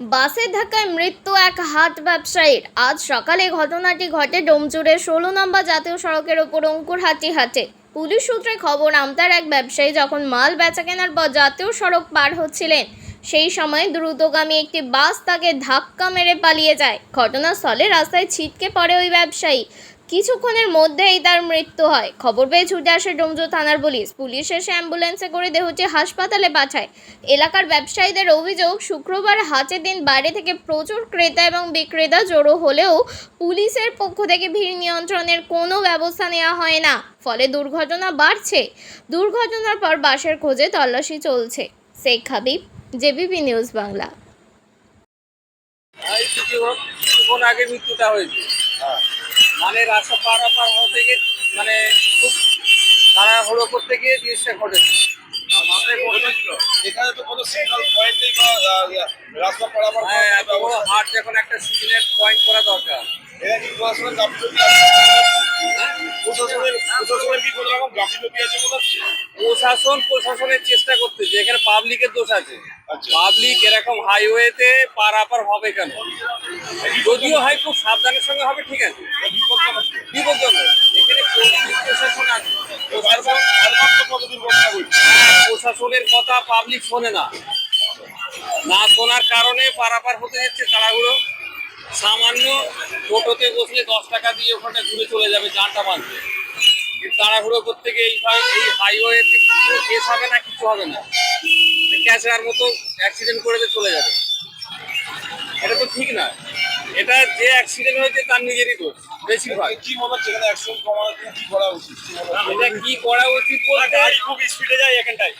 বাসের ধাক্কায় মৃত্যু এক হাট ব্যবসায়ীর। আজ সকালে ঘটনাটি ঘটে ডোমজুড়ের ষোলো নম্বর জাতীয় সড়কের ওপর অঙ্কুর অঙ্কুরহাটি হাটে। পুলিশ সূত্রে খবর, আমতার এক ব্যবসায়ী যখন মাল বেচা কেনার পর জাতীয় সড়ক পার হচ্ছিলেন, সেই সময় দ্রুতগামী একটি বাস তাকে ধাক্কা মেরে পালিয়ে যায়। ঘটনাস্থলে রাস্তায় ছিটকে পড়ে ওই ব্যবসায়ী। কিছুক্ষণের মধ্যেই তার মৃত্যু হয়। খবর পেয়ে ছুটে আসে ডোমজু থানার পুলিশ। পুলিশ এসে অ্যাম্বুলেন্সে করে দেহটি হাসপাতালে পাঠায়। এলাকার ব্যবসায়ীদের অভিযোগ শুক্রবার হাটের দিন বাইরে থেকে প্রচুর ক্রেতা এবং বিক্রেতা জড়ো হলেও পুলিশের পক্ষ থেকে ভিড় নিয়ন্ত্রণের কোনো ব্যবস্থা নেওয়া হয় না। ফলে দুর্ঘটনা বাড়ছে। দুর্ঘটনার পর বাসের খোঁজে তল্লাশি চলছে। Sheikh Habib JBP news Bangla. কিছুক্ষণ আগে মৃত্যুটা হয়েছে? মানে রাস্তা পারাপার হওয়া থেকে মানে খুব তাড়াহুড়ো করতে গিয়ে জিনিসটা ঘটেছে। এখানে তো কোনো সিগন্যাল পয়েন্ট নেই রাস্তা পারাপার হ্যাঁ এত বড় ব্যবস্থা হাট যখন একটা সিগন্যাল পয়েন্ট করা দরকার। এটা কি প্রশাসনের গাফিলতি প্রশাসন প্রশাসনের চেষ্টা করতেছে। এখানে পাবলিকের দোষ আছে। আচ্ছা। পাবলিক এরকম হাইওয়েতে পারাপার হবে কেন? যদিও হয় খুব সাবধানের সঙ্গে হবে ঠিক আছে? বিপজ্জনক। এখানে প্রশাসন আছে। কত প্রশাসনের কথা পাবলিক শোনে না। না শোনার কারণে পারাপার হতে যাচ্ছে তাড়াহুড়ো। সামান্য টোটোতে বসলে দশ টাকা দিয়ে ওখানে ঘুরে চলে যাবে জানটা বাঁধতে কিন্তু তাড়াহুড়ো করতে গিয়ে এই এই হাইওয়েতে কিছু কেস হবে না কিছু হবে না? ক্যাচড়ার মতো অ্যাক্সিডেন্ট করে চলে যাবে। এটা তো ঠিক না। এটা যে অ্যাক্সিডেন্ট হয়েছে তার নিজেরই দোষ বেশিরভাগ। কি মনে হচ্ছে এখানে অ্যাক্সিডেন্ট কমানোর জন্য কি করা উচিত? কি এটা কি করা উচিত বলতে? খুব স্পিডে যায় এখানটায়।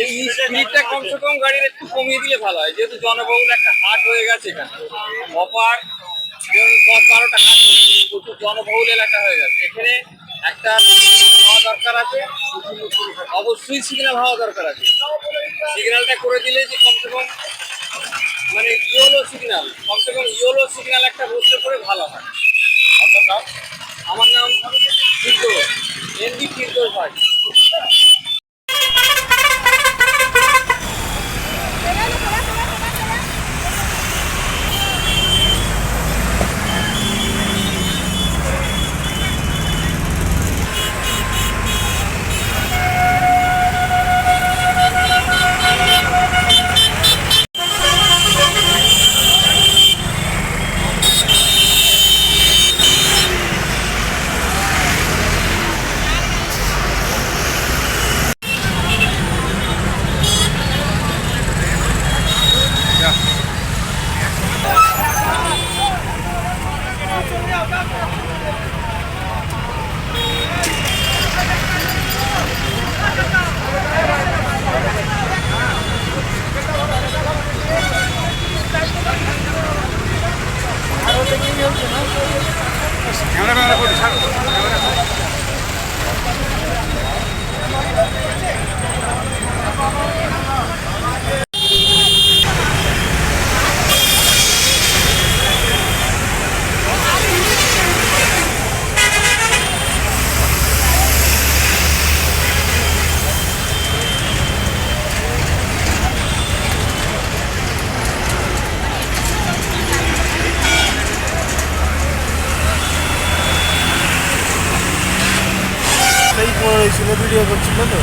এই স্পিডটা কমসে কম গাড়ির একটু কমিয়ে দিলে ভালো হয়। যেহেতু জনবহুল একটা হাট হয়ে গেছে এখানে। অপার দশ বারোটা হাট প্রচুর জনবহুল এলাকা হয়ে গেছে। এখানে একটা হওয়া দরকার আছে। অবশ্যই সিগন্যাল হওয়া দরকার আছে। সিগন্যালটা করে দিলে যে কমসে কম মানে ইয়োলো সিগন্যাল কমসে কম ইয়োলো সিগন্যাল একটা বসলে পরে ভালো হয়। আপনার নাম? আমার নাম ফিরদোস এমডি ফিরদোস ভাই। রাস্তায় পড়ে রয়েছিল ভিডিও করছিল তো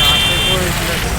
রাস্তায় পড়ে রয়েছিল